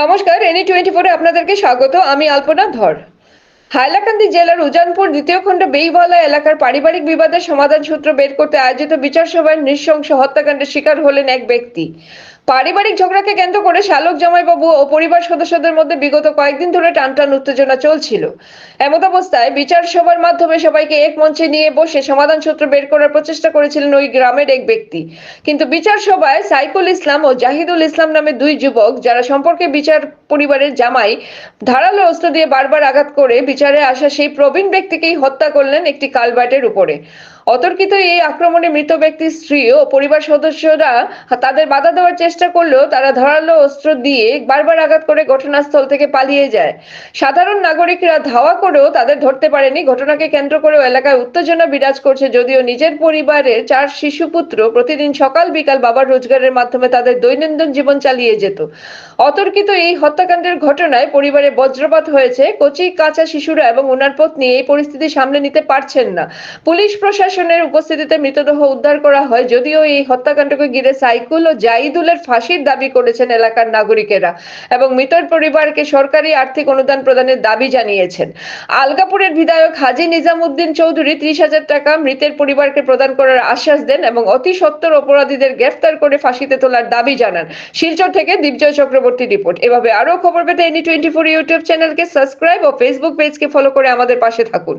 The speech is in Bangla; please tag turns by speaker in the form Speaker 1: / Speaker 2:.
Speaker 1: নমস্কার এনি টোয়েন্টি ফোরে আপনাদেরকে স্বাগত। আমি আলপনা ধর। হাইলাকান্দি জেলার উজানপুর দ্বিতীয় খণ্ড বেইবালা এলাকার পারিবারিক বিবাদের সমাধান সূত্র বের করতে আয়োজিত বিচার সভায় নৃশংস হত্যাকাণ্ডের শিকার হলেন এক ব্যক্তি। পারিবারিক ঝগড়াকে কেন্দ্র করে শালক জামাইবাবু ও পরিবার সদস্যদের মধ্যে বিগত কয়েকদিন ধরে টানটান উত্তেজনা চলছিল। এমত অবস্থায় বিচার সভার মাধ্যমে সবাইকে এক মঞ্চে নিয়ে বসে সমাধান সূত্র বের করার প্রচেষ্টা করেছিলেন ওই গ্রামের এক ব্যক্তি। কিন্তু বিচার সভায় সাইকুল ইসলাম ও জাহিদুল ইসলাম নামে দুই যুবক, যারা সম্পর্কে বিচার পরিবারের জামাই, ধারালো অস্ত্র দিয়ে বারবার আঘাত করে বিচারে আসা সেই প্রবীণ ব্যক্তিকেই হত্যা করলেন একটি কালবাটের উপরে। অতর্কিত এই আক্রমণে মৃত ব্যক্তির স্ত্রী ও পরিবার সদস্যরা তাদের বাধা দেওয়ার চেষ্টা করলেও তারা ধারালো অস্ত্র দিয়ে বারবার আঘাত করে ঘটনাস্থল থেকে পালিয়ে যায়। সাধারণ নাগরিকরা ধাওয়া করেও তাদের ধরতে পারেনি। ঘটনাকে কেন্দ্র করেও এলাকায় উত্তেজনা বিরাজ করছে যদিও নিজের পরিবারের চার শিশুপুত্র প্রতিদিন সকাল বিকাল বাবার রোজগারের মাধ্যমে তাদের দৈনন্দিন জীবন চালিয়ে যেত। অতর্কিত এই হত্যাকাণ্ডের ঘটনায় পরিবারে বজ্রপাত হয়েছে। কচি কাঁচা শিশুরা এবং ওনার পত্নী এই পরিস্থিতি সামলে নিতে পারছেন না। পুলিশ প্রশাসনের উপস্থিতিতে মৃতদেহ উদ্ধার করা হয়। যদিও এই হত্যাকাণ্ডকে ঘিরে সাইকুল ও জাইদুলের ফাঁসির দাবি করেছেন এলাকার নাগরিকেরা এবং মৃতের পরিবারকে সরকারি আর্থিক অনুদান প্রদানের দাবি জানিয়েছেন। আলগাপুরের বিধায়ক হাজি নিজামুদ্দিন চৌধুরী ত্রিশ হাজার টাকা মৃতের পরিবারকে প্রদান করার আশ্বাস দেন এবং অতি সত্তর অপরাধীদের গ্রেফতার করে ফাঁসিতে তোলার দাবি জানান। শিলচর থেকে দীপজয় চক্রবর্তী রিপোর্ট। এভাবে আরও খবর পেতে এনি টোয়েন্টি ফোর ইউটিউব চ্যানেলকে সাবস্ক্রাইব ও ফেসবুক পেজকে ফলো করে আমাদের পাশে থাকুন।